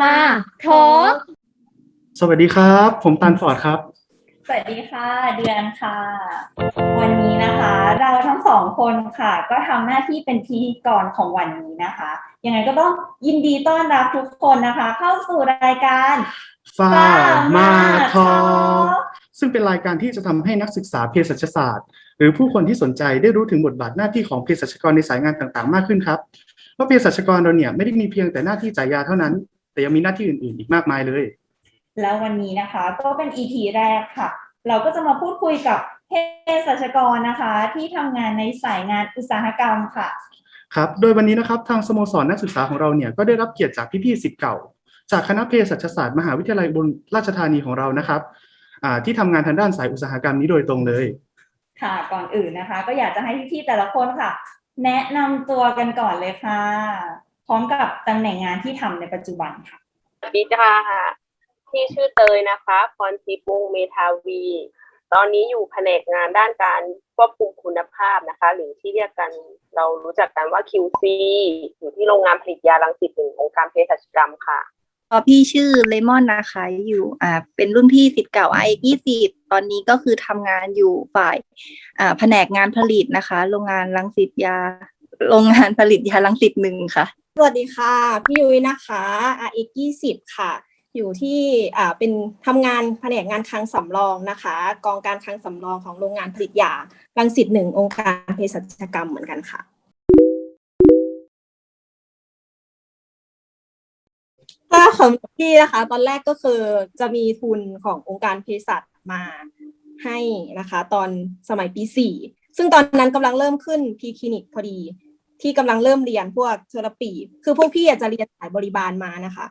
มาทอล์กสวัสดีครับ ผมตันฟอร์ดครับ สวัสดีค่ะ เดือนค่ะ วันนี้นะคะ เราทั้งสองคนค่ะ ก็ทำหน้าที่เป็นพิธีกรของวันนี้นะคะ ยังไงก็ต้องยินดีต้อนรับทุกคนนะคะ เข้าสู่รายการฟามาทอ Talk ซึ่งเป็นรายการที่จะทำให้นักศึกษาเภสัชศาสตร์ หรือผู้คนที่สนใจได้รู้ถึงบทบาทหน้าที่ของเภสัชกรในสายงานต่างๆ มากขึ้นครับว่าเภสัชกรเราเนี่ยไม่ได้มีเพียงแต่หน้าที่จ่ายยาเท่านั้น แต่ยังมีหน้าที่อื่น ๆ อีกมากมายเลย แล้ววันนี้นะคะก็เป็น EP แรกค่ะ เราก็จะมาพูดคุยกับเภสัชกรนะคะ ที่ทำงานในสายงานอุตสาหกรรมค่ะ ครับ โดยวันนี้นะครับทางสโมสรนักศึกษาของเราเนี่ยก็ได้รับเกียรติจากพี่ๆศิษย์เก่า จากคณะเภสัชศาสตร์มหาวิทยาลัยอุบลราชธานีของเรานะครับอ่าที่ทำงานทางด้านสายอุตสาหกรรมนี้โดยตรงเลยค่ะก่อนอื่นนะคะ ก็อยากจะให้พี่ๆแต่ละคนค่ะ แนะนำตัวกันก่อนเลยค่ะพ ร้อมกับตำแหน่งงานที่ทำในปัจจุบันค่ะสวัสดีค่ะที่ชื่อเตยนะคะพรทิพย์วงศ์เมทาวี ตอนนี้อยู่แผนกงานด้านการควบคุมคุณภาพนะคะ หรือที่เรียกกันเรารู้จักกันว่า QC อยู่ที่โรงงานผลิตยาลังสิตหนึ่งองค์การเภสัชกรรมค่ะพอพี่ชื่อเลมอนนะคะอยู่อ่าเป็นรุ่นพี่สิทธิ์เก่าไอยี่สิบตอนนี้ก็คือทำงานอยู่ฝ่ายอ่าแผนกงานผลิตนะคะ โรงงานลังสิตยา โรงงานผลิตยาลังสิตหนึ่งค่ะ สวัสดีค่ะ พี่ยุ้ยนะคะ RX 20ค่ะ อยู่ที่อ่าเป็นทำงานแผนกงานคลังสำรองนะคะ กองการคลังสำรองของโรงงานผลิตยารังสิตหนึ่งองค์การเภสัชกรรมเหมือนกันค่ะ ถ้าของพี่นะคะ ตอนแรกก็คือจะมีทุนขององค์การเภสัชมาให้นะคะ ตอนสมัยปีสี่ซึ่งตอนนั้นกำลังเริ่มขึ้นพีคลินิกพอดี ที่กำลังเริ่มเรียนพวกเทอราปี คือพวกพี่อาจจะเรียนสายบริบาลมานะคะ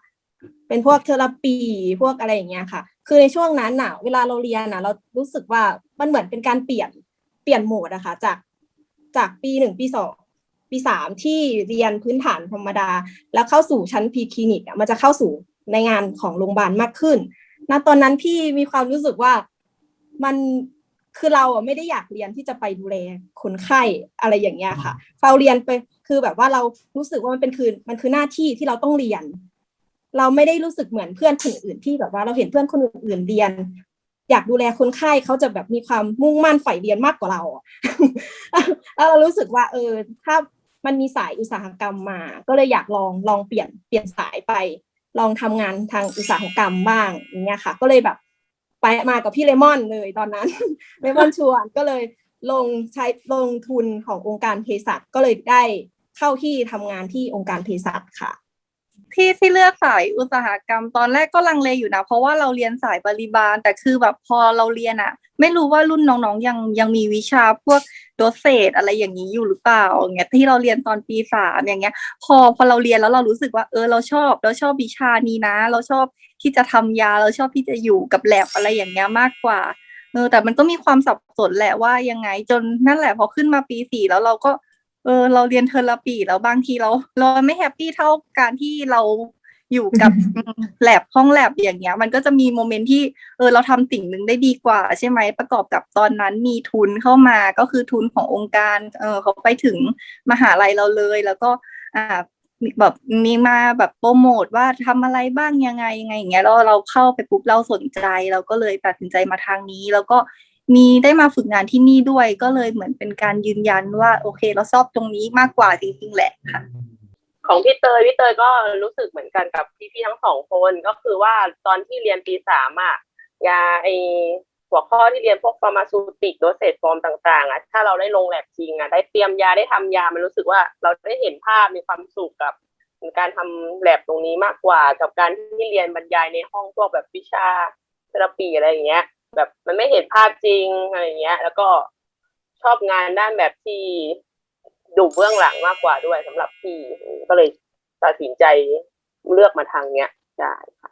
เป็นพวกเทอราปีพวกอะไรอย่างเงี้ยค่ะ คือในช่วงนั้นน่ะ เวลาเราเรียนน่ะ เรารู้สึกว่ามันเหมือนเป็นการเปลี่ยนเปลี่ยนโหมดอะคะจากจากปีหนึ่งปีสองปีสามที่เรียนพื้นฐานธรรมดา แล้วเข้าสู่ชั้นพีคลินิกมันจะเข้าสู่ในงานของโรงพยาบาลมากขึ้นณตอนนั้นพี่มีความรู้สึกว่ามัน คือเราอะไม่ได้อยากเรียนที่จะไปดูแลคนไข้อะไรอย่างเงี้ยค่ะเราเรียนไปคือแบบว่าเรารู้สึกว่ามันเป็นคือมันคือหน้าที่ที่เราต้องเรียน เราไม่ได้รู้สึกเหมือนเพื่อนคนอื่นที่แบบว่าเราเห็นเพื่อนคนอื่นเรียน อยากดูแลคนไข้เขาจะแบบมีความมุ่งมั่นใฝ่เรียนมากกว่าเราอะแล้วเรารู้สึกว่า เออ ถ้ามันมีสายอุตสาหกรรมมา ก็เลยอยากลองลองเปลี่ยนเปลี่ยนสายไป ลองทำงานทางอุตสาหกรรมบ้างอย่างเงี้ยค่ะ ก็เลยแบบ ไปมากับพี่เลมอนเลยตอนนั้น เลมอนชวนก็เลยลงใช้ลงทุนขององค์การเภสัชก็เลยได้เข้าที่ทำงานที่องค์การเภสัชค่ะ ที่ที่เลือกสายอุตสาหกรรม ตอนแรกก็ลังเลอยู่นะเพราะว่าเราเรียนสายบริบาล แต่คือแบบพอเราเรียนอะไม่รู้ว่ารุ่นน้องๆยังยังมีวิชาพวกโดสเซตอะไรอย่างนี้อยู่หรือเปล่าอย่างเงี้ยที่เราเรียนตอนปีสามอย่างเงี้ย พอพอเราเรียนแล้วเรารู้สึกว่าเออเราชอบเราชอบวิชานี้นะ เราชอบที่จะทำยาเราชอบที่จะอยู่กับแลบอะไรอย่างเงี้ยมากกว่าเออแต่มันก็มีความสับสนแหละว่ายังไงจนนั่นแหละพอขึ้นมาปีสี่แล้วเราก็ เออเราเรียนเทอราปีแล้วบางทีเราเราไม่แฮปปี้เท่าการที่เราอยู่กับแลบห้องแลบอย่างเงี้ย มันก็จะมีโมเมนต์ที่เออเราทำสิ่งหนึ่งได้ดีกว่า ใช่ไหมประกอบกับตอนนั้นมีทุนเข้ามาก็คือทุนขององค์การเออเขาไปถึงมหาลัยเราเลย แล้วก็อ่าแบบมีมาแบบโปรโมทว่าทำอะไรบ้างยังไงยังไงอย่างเงี้ยแล้วเราเข้าไปปุ๊บเราสนใจ เราก็เลยตัดสินใจมาทางนี้ แล้วก็ มีได้มาฝึกงานที่นี่ด้วย ก็เลยเหมือนเป็นการยืนยันว่า โอเค เราชอบตรงนี้มากกว่าจริงๆแหละค่ะ ของพี่เตยพี่เตยก็รู้สึกเหมือนกันกับพี่ๆทั้งสองคนก็คือว่าตอนที่เรียนปีสามอะยาไอหัวข้อที่เรียนพวกฟาร์มาซูติกโดสเซตฟอร์มต่างๆอะถ้าเราได้ลงแลบจริงอะได้เตรียมยาได้ทำยามันรู้สึกว่าเราได้เห็นภาพมีความสุขกับการทำแลบตรงนี้มากกว่ากับการที่เรียนบรรยายในห้องพวกแบบวิชาเทอราปีอะไรอย่างเงี้ย แบบมันไม่เห็นภาพจริงอะไรเงี้ย แล้วก็ชอบงานด้านแบบที่ดูเบื้องหลังมากกว่าด้วยสำหรับพี่ก็เลยตัดสินใจเลือกมาทางเนี้ยใช่ค่ะ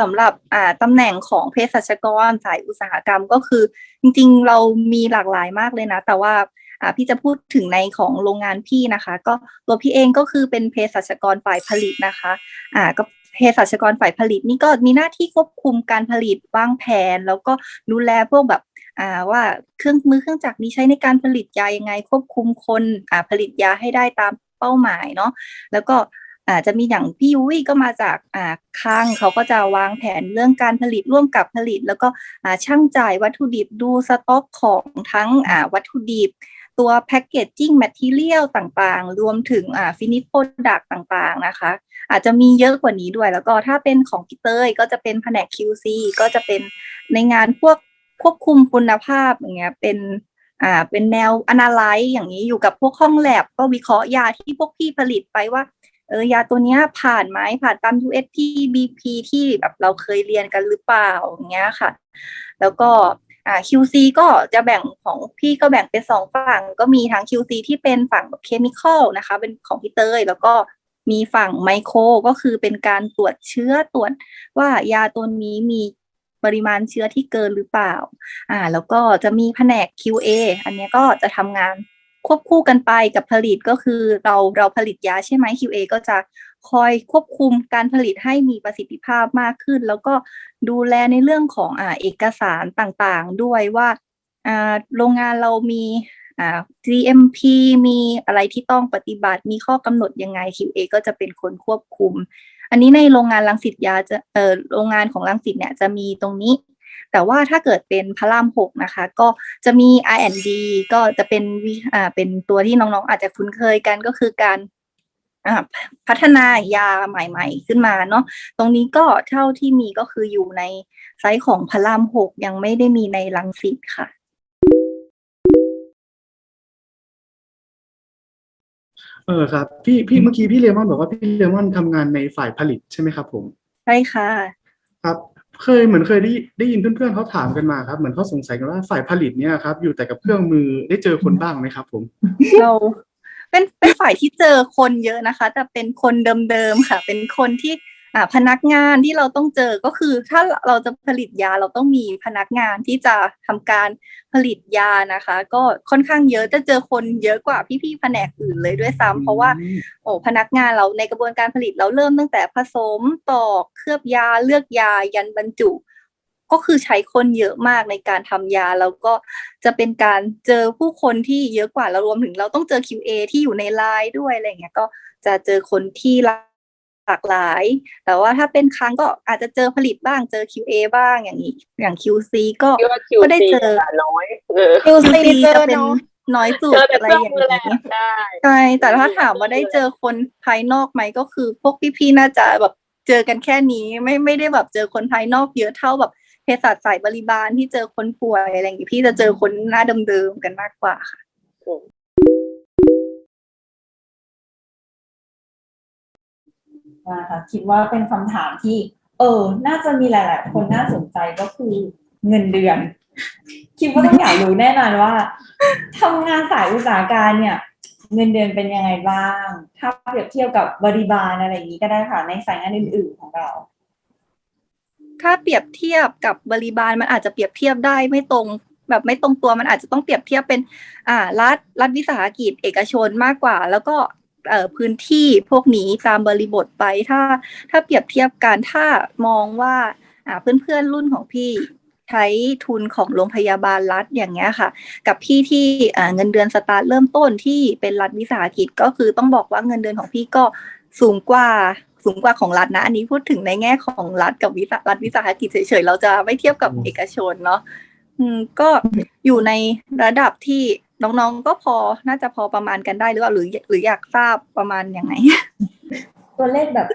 สำหรับอ่าตำแหน่งของเภสัชกรสายอุตสาหกรรมก็คือ จริง ๆ เรามีหลากหลายมากเลยนะ แต่ว่า พี่จะพูดถึงในของโรงงานพี่นะคะ ก็ตัวพี่เองก็คือเป็นเภสัชกรฝ่ายผลิตนะคะอ่าก็เภสัชกรฝ่ายผลิตนี่ก็มีหน้าที่ควบคุมการผลิตวางแผน แล้วก็ดูแลพวกแบบอ่าว่าเครื่องมือเครื่องจักรนี้ใช้ในการผลิตยายังไง ควบคุมคนอ่าผลิตยาให้ได้ตามเป้าหมายเนาะแล้วก็อาจจะมีอย่างพี่ยุ้ยก็มาจากอ่าคลังเขาก็จะวางแผนเรื่องการผลิตร่วมกับผลิต แล้วก็อ่าช่างจ่ายวัตถุดิบดูสต็อกของทั้งอ่าวัตถุดิบ ตัวแพ c เกจจิ้งแมทเทียลต่างๆ รวมถึงอ่าฟินิชโปรดักต่างๆนะคะ อาจจะมีเยอะกว่านี้ด้วย แล้วก็ถ้าเป็นของพี่เต้ยก็จะเป็นแผนก QC ก็จะเป็นในงานพวกควบคุมคุณภาพอย่างเงี้ยเป็นอ่าเป็นแนว analyze อย่างนี้อยู่กับพวกห้องแลบก็วิเคราะห์ยาที่พวกพี่ผลิตไปว่าเออยาตัวเนี้ยผ่านไหมผ่านตาม USP BP ที่แบบเราเคยเรียนกันหรือเปล่าอย่างเงี้ยค่ะ แล้วก็ อ่า QC ก็จะแบ่งของพี่ก็แบ่งเป็นสองฝั่ง ก็มีทั้ง QC ที่เป็นฝั่งแบบเคมีคอลนะคะ เป็นของพี่เตยแล้วก็มีฝั่งไมโครก็คือเป็นการตรวจเชื้อตรวจว่ายาตัวนี้มีปริมาณเชื้อที่เกินหรือเปล่า อ่า แล้วก็จะมีแผนก QA อันนี้ก็จะทำงาน ควบคู่กันไปกับผลิตก็คือเราเราผลิตยาใช่ไหม QA ก็จะคอยควบคุมการผลิตให้มีประสิทธิภาพมากขึ้น แล้วก็ดูแลในเรื่องของอ่าเอกสารต่างๆ ด้วยว่าอ่าโรงงานเรามีอ่า GMP มีอะไรที่ต้องปฏิบัติ มีข้อกำหนดยังไง QA ก็จะเป็นคนควบคุม อันนี้ในโรงงานรังสิตยาจะเอ่อโรงงานของรังสิตเนี่ยจะมีตรงนี้ แต่ว่าถ้าเกิดเป็นพระรามหกนะคะ ก็จะมี R&D ก็จะเป็นวิอ่าเป็นตัวที่น้องๆ อาจจะคุ้นเคยกันก็คือการอ่าพัฒนายาใหม่ ๆ ขึ้นมาเนาะตรงนี้ก็เท่าที่มีก็คืออยู่ในไซต์ของพระรามหกยังไม่ได้มีในรังสิตค่ะเออครับพี่พี่เมื่อกี้พี่เลมอนบอกว่าพี่เลมอนทำงานในฝ่ายผลิตใช่ไหมครับผม ใช่ค่ะ ครับ เคยเหมือนเคยได้ได้ยินเพื่อนๆเขาถามกันมาครับ เหมือนเขาสงสัยกันว่าฝ่ายผลิตเนี่ยครับ อยู่แต่กับเครื่องมือได้เจอคนบ้างไหมครับ ผมเราเป็นเป็นฝ่ายที่เจอคนเยอะนะคะ แต่เป็นคนเดิมๆค่ะ เป็นคนที่ อ่าพนักงานที่เราต้องเจอก็คือถ้าเราจะผลิตยาเราต้องมีพนักงานที่จะทำการผลิตยานะคะ ก็ค่อนข้างเยอะจะเจอคนเยอะกว่าพี่ๆแผนกอื่นเลยด้วยซ้ำเพราะว่าโอ้พนักงานเราในกระบวนการผลิตเราเริ่มตั้งแต่ผสมตอกเคลือบยาเลือกยายันบรรจุ ก็คือใช้คนเยอะมากในการทำยาแล้วก็จะเป็นการเจอผู้คนที่เยอะกว่าแล้วรวมถึงเราต้องเจอ QA ที่อยู่ในไลน์ด้วยอะไรอย่างเงี้ยก็จะเจอคนที่ หลากหลาย แต่ว่าถ้าเป็นครั้งก็อาจจะเจอผลิตบ้างเจอ QA บ้างอย่างนี้ อย่าง QC ก็คิดว่าก็ได้ QC เจอจะน้อยเออ QC เจอจะเป็นเนาะน้อยสุดเจอแต่อะไรเครื่องอย่างมือแหละนี้ใช่ใช่แต่ถ้าถามว่าได้เจอคนภายนอกไหมก็คือ พวกพี่ๆน่าจะแบบเจอกันแค่นี้ไม่ไม่ได้แบบเจอคนภายนอกเยอะเท่าแบบเภสัชสายบริบาลที่เจอคนป่วยอะไรอย่างงี้พี่จะเจอคนหน้าเดิมๆกันมากกว่าค่ะ นะคะคิดว่าเป็นคำถามที่ เออ น่าจะมีหลาย ๆ คนน่าสนใจก็คือเงินเดือน คิดว่าต้องอยากรู้แน่นอนว่าทำงานสายอุตสาหการเนี่ย เงินเดือนเป็นยังไงบ้าง ถ้าเปรียบเทียบกับบริบาลอะไรอย่างนี้ก็ได้ค่ะ ในสายงานอื่น ๆ ของเราถ้าเปรียบเทียบกับบริบาลมันอาจจะเปรียบเทียบได้ไม่ตรง แบบไม่ตรงตัวมันอาจจะต้องเปรียบเทียบเป็นอ่ารัฐรัฐวิสาหกิจเอกชนมากกว่า แล้วก็ พื้นที่พวกนี้ตามบริบทไปถ้า ถ้าเปรียบเทียบกันถ้ามองว่าอ่าเพื่อนๆรุ่นของพี่ใช้ทุนของโรงพยาบาลรัฐอย่างเงี้ยค่ะ กับพี่ที่เงินเดือนสตาร์ทเริ่มต้นที่เป็นรัฐวิสาหกิจก็คือต้องบอกว่าเงินเดือนของพี่ก็สูงกว่าสูงกว่าของรัฐนะ อันนี้พูดถึงในแง่ของรัฐกับวิสารัฐวิสาหกิจเฉยๆ เราจะไม่เทียบกับเอกชนเนาะก็อยู่ในระดับที่ น้องๆก็พอน่าจะพอประมาณกันได้หรือว่าหรือ หรืออยากทราบประมาณอย่างไงตัวเลขแบบ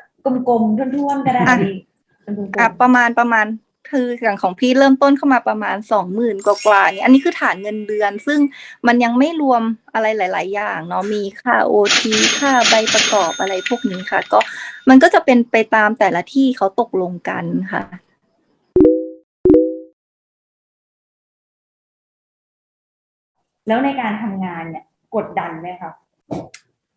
กลมๆท่วนๆก็ได้อะดีเป็นกลมๆอะประมาณประมาณคืออย่างของพี่เริ่มต้นเข้ามาประมาณสองหมื่นกว่าๆเนี่ยอันนี้คือฐานเงินเดือน ซึ่งมันยังไม่รวมอะไรหลาย ๆ อย่างเนาะมีค่าโอทีค่าใบประกอบอะไรพวกนี้ค่ะ ก็มันก็จะเป็นไปตามแต่ละที่เขาตกลงกันค่ะ แล้วในการทำงานเนี่ยกดดันไหมคะ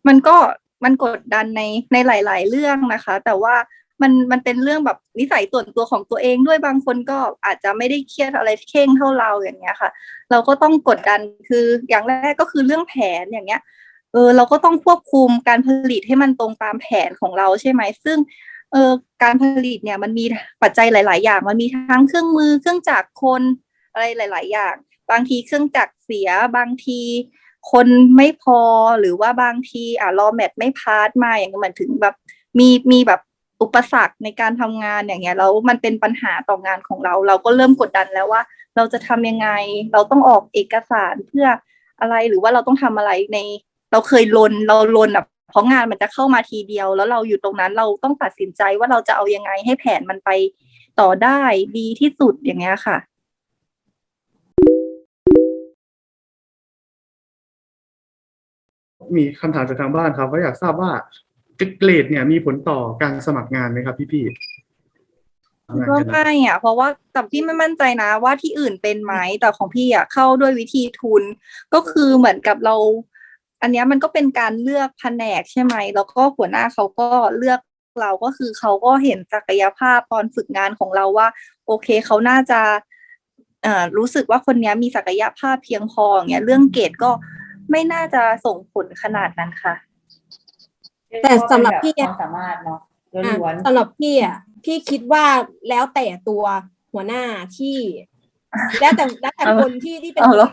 มันก็มันกดดันในในหลาย ๆ เรื่องนะคะ แต่ว่ามันมันเป็นเรื่องแบบนิสัยส่วนตัวของตัวเองด้วยบางคนก็อาจจะไม่ได้เครียดอะไรเข่งเท่าเราอย่างเงี้ยค่ะ เราก็ต้องกดดันคืออย่างแรกก็คือเรื่องแผนอย่างเงี้ยเออเราก็ต้องควบคุมการผลิตให้มันตรงตามแผนของเราใช่ไหมซึ่งเออการผลิตเนี่ยมันมีปัจจัยหลาย ๆ อย่าง มันมีทั้งเครื่องมือเครื่องจักรคนอะไรหลาย ๆ อย่าง บางทีเครื่องจักรเสียบางทีคนไม่พอหรือว่าบางทีอ่ารอแมทไม่พาสมาอย่างเงี้ยเหมือนถึงแบบมีมีแบบอุปสรรคในการทำงานอย่างเงี้ยแล้วมันเป็นปัญหาต่องานของเรา เราก็เริ่มกดดันแล้วว่า เราจะทำยังไง เราต้องออกเอกสารเพื่ออะไรหรือว่าเราต้องทำอะไรใน เราเคยลนเราลนแบบเพราะงานมันจะเข้ามาทีเดียว แล้วเราอยู่ตรงนั้นเราต้องตัดสินใจว่าเราจะเอายังไงให้แผนมันไปต่อได้ดีที่สุดอย่างเงี้ยค่ะ มีคำถามจากทางบ้านครับว่าอยากทราบว่าเกรดเนี่ยมีผลต่อการสมัครงานไหมครับ พี่พี่ก็ไม่อะเพราะว่าแต่พี่ไม่มั่นใจนะว่าที่อื่นเป็นไหมแต่ของพี่อะเข้าด้วยวิธีทุน ก็คือเหมือนกับเรา อันนี้มันก็เป็นการเลือกแผนกใช่ไหมแล้วก็หัวหน้าเขาก็เลือกเราก็คือเขาก็เห็นศักยภาพตอนฝึกงานของเราว่า โอเคเขาน่าจะอ่อรู้สึกว่าคนนี้มีศักยภาพเพียงพออย่างเงี้ยเรื่องเกรดก็ ไม่น่าจะส่งผลขนาดนั้นค่ะ แต่สำหรับพี่คอะวามสามารถเนาะอะล้วนสำหรับพี่อะพี่คิดว่าแล้วแต่ตัวหัวหน้าที่ แล้วแต่แล้วแต่เอาคนที่ที่เป็นเอาเหรอ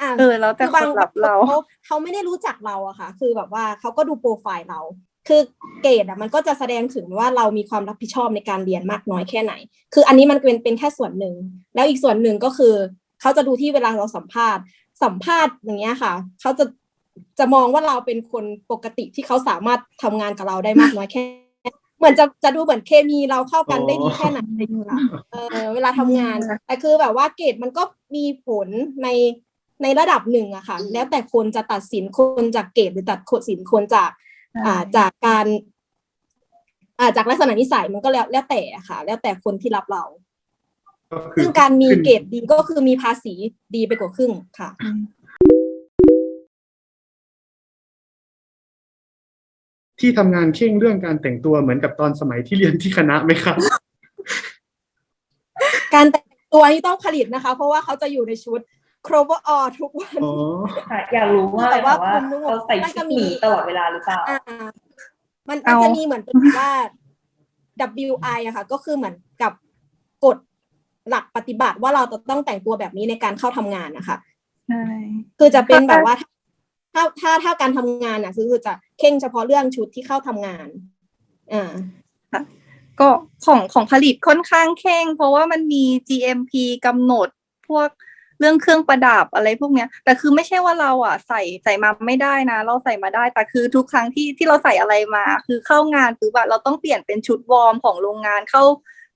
อะเออ แล้วแต่คือบางคนรับเรา เขาเขาไม่ได้รู้จักเราอะค่ะ คือแบบว่าเขาก็ดูโปรไฟล์เรา คือเกรดอะมันก็จะแสดงถึงว่าเรามีความรับผิดชอบในการเรียนมากน้อยแค่ไหน คืออันนี้มันเป็นเป็นแค่ส่วนหนึ่ง แล้วอีกส่วนหนึ่งก็คือ เขาจะดูที่เวลาเราสัมภาษณ์ สัมภาษณ์อย่างเงี้ยค่ะ เขาจะจะมองว่าเราเป็นคนปกติที่เขาสามารถทำงานกับเราได้มากน้อยแค่ เหมือนจะจะดูเหมือนเคมีเราเข้ากันได้ดีแค่ไหนอะไรอย่างเงี้ยค่ะเออเวลาทำงานแต่คือแบบว่าเกรดมันก็มีผลในในระดับหนึ่งอะค่ะ แล้วแต่คนจะตัดสินคนจากเกรดหรือตัดสินคนจากอ่าจากการ อ่าจากลักษณะนิสัยมันก็แล้วแล้วแต่อะค่ะ แล้วแต่คนที่รับเราก็คือ ซึ่งการมีขึ้นเกรดดีก็คือมีภาษีดีไปกว่าครึ่งค่ะที่ทำงานเข่งเรื่องการแต่งตัวเหมือนกับตอนสมัยที่เรียนที่คณะไหมครับ การแต่งตัวนี่ต้องผลิตนะคะ เพราะว่าเขาจะอยู่ในชุด cover all ทุกวันอ๋อๆค่ะอยากรู้ว่าแต่ว่าว่าคุณนุ่งเขาใส่น่าชุจะดมีหมีตลอดเวลาหรือเปล่าอ่ามันเอามันจะมีเหมือนเป็นว่า WI อะค่ะ ก็คือเหมือนกับกฎ หลักปฏิบัติว่าเราจะต้องแต่งตัวแบบนี้ในการเข้าทำงานนะคะใช่คือจะเป็นแบบว่าถ้าถ้าถ้าการทำงานอะคือจะเข่งเฉพาะเรื่องชุดที่เข้าทำงานอ่าก็ของของผลิตค่อนข้างเข่งเพราะว่ามันมี GMP กำหนดพวกเรื่องเครื่องประดับอะไรพวกเนี้ย แต่คือไม่ใช่ว่าเราอะใส่ใส่มาไม่ได้นะ เราใส่มาได้แต่คือทุกครั้งที่ที่เราใส่อะไรมา คือเข้างานคือแบบเราต้องเปลี่ยนเป็นชุดวอร์มของโรงงานเข้า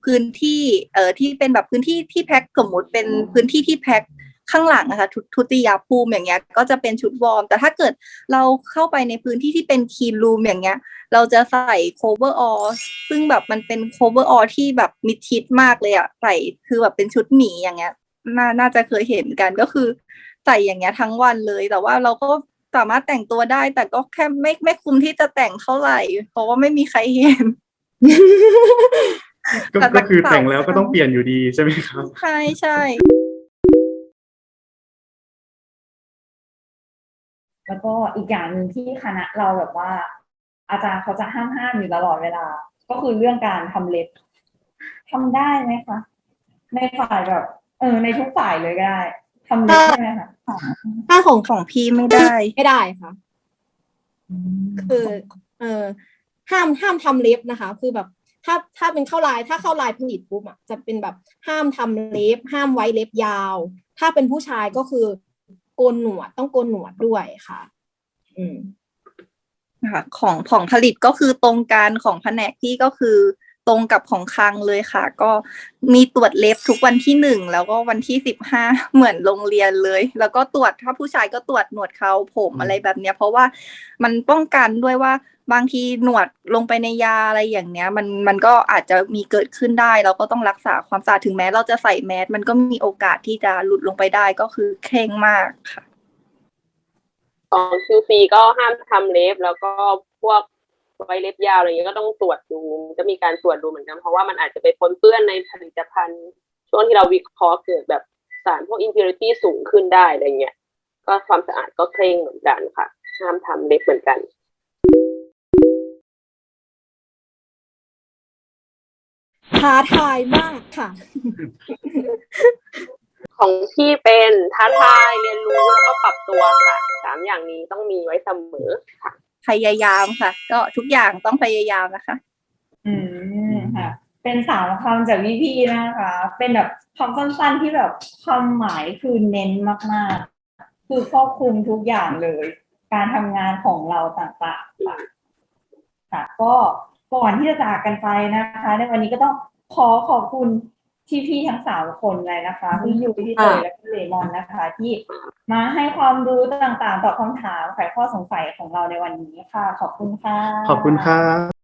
พื้นที่เอ่อที่เป็นแบบพื้นที่ที่แพ็คสมมติเป็นพื้นที่ที่แพ็คข้างหลังนะคะทุทุติยภูมิอย่างเงี้ยก็จะเป็นชุดวอร์ม แต่ถ้าเกิดเราเข้าไปในพื้นที่ที่เป็นคีนรูมอย่างเงี้ย เราจะใส่ cover all ซึ่งแบบมันเป็น cover all ที่แบบมิดชิดมากเลยอะใส่คือแบบเป็นชุดหมีอย่างเงี้ยน่าน่าจะเคยเห็นกันก็คือใส่อย่างเงี้ยทั้งวันเลย แต่ว่าเราก็สามารถแต่งตัวได้ แต่ก็แค่ไม่ไม่คุ้มที่จะแต่งเท่าไหร่ เพราะว่าไม่มีใครเห็น ก็แต่ก็คือเสาร์แต่งแล้วก็ต้องเปลี่ยนอยู่ดีใช่ไหมครับ ใช่ใช่แล้วก็อีกอย่างหนึ่งที่คณะเราแบบว่า อาจารย์เขาจะห้ามห้ามอยู่ตลอดเวลา ก็คือเรื่องการทำเล็บทำได้ไหมคะในฝ่ายแบบ เออ ในทุกฝ่ายเลยก็ได้ทำเล็บใช่ไหมคะถ้าของของพี่ไม่ได้ ไม่ได้ค่ะ คือ เออห้ามห้ามทำเล็บนะคะ คือแบบ ถ้าถ้าเป็นเข้าลายถ้าเข้าลายผลิตปุ๊บอะจะเป็นแบบห้ามทำเล็บ ห้ามไว้เล็บยาว ถ้าเป็นผู้ชายก็คือโกนหนวดต้องโกนหนวดด้วยค่ะ อืมค่ะของของผลิตก็คือตรงกันของแผนกที่ก็คือ ตรงกับของคลังเลยค่ะ ก็มีตรวจเล็บทุกวันที่หนึ่งแล้วก็วันที่สิบห้าเหมือนโรงเรียนเลย แล้วก็ตรวจถ้าผู้ชายก็ตรวจหนวดเขาผมอะไรแบบเนี้ย เพราะว่ามันป้องกันด้วยว่าบางทีหนวดลงไปในยาอะไรอย่างเนี้ย มันมันก็อาจจะมีเกิดขึ้นได้เราก็ต้องรักษาความสะอาดถึงแม้เราจะใส่แมสมันก็มีโอกาสที่จะหลุดลงไปได้ก็คือเคร่งมากค่ะของ QC ก็ห้ามทำเล็บแล้วก็พวก ไว้เล็บยาวอะไรเงี้ยก็ต้องตรวจดูจะมีการตรวจดูเหมือนกันเพราะว่ามันอาจจะไปปนเปื้อนในผลิตภัณฑ์ ช่วงที่เราวิเคราะห์เกิดแบบสารพวก impurity สูงขึ้นได้อะไรเงี้ยก็ความสะอาดก็เคร่งเหมือนกันค่ะห้ามทำเล็บเหมือนกันท้าทายมากค่ะ ของพี่เป็นท้าทายเรียนรู้แล้วก็ปรับตัวค่ะสามอย่างนี้ต้องมีไว้เสมอค่ะ พยายามค่ะ ก็ทุกอย่างต้องพยายามนะคะ อืมค่ะ เป็นสามคำจากพี่พี่นะคะ เป็นแบบคำสั้นๆที่แบบความหมายคือเน้นมากๆ คือครอบคลุมทุกอย่างเลย การทำงานของเราต่างๆค่ะค่ะก็ก่อนที่จะจากกันไปนะคะ ในวันนี้ก็ต้องขอขอบคุณ พี่พี่ๆทั้งสามคนเลยนะคะพี่ยูพี่เตยและพี่เลมอนนะคะ ที่มาให้ความรู้ต่างๆตอบคำถามไขข้อสงสัยของเราในวันนี้ค่ะ ขอบคุณค่ะ ขอบคุณครับ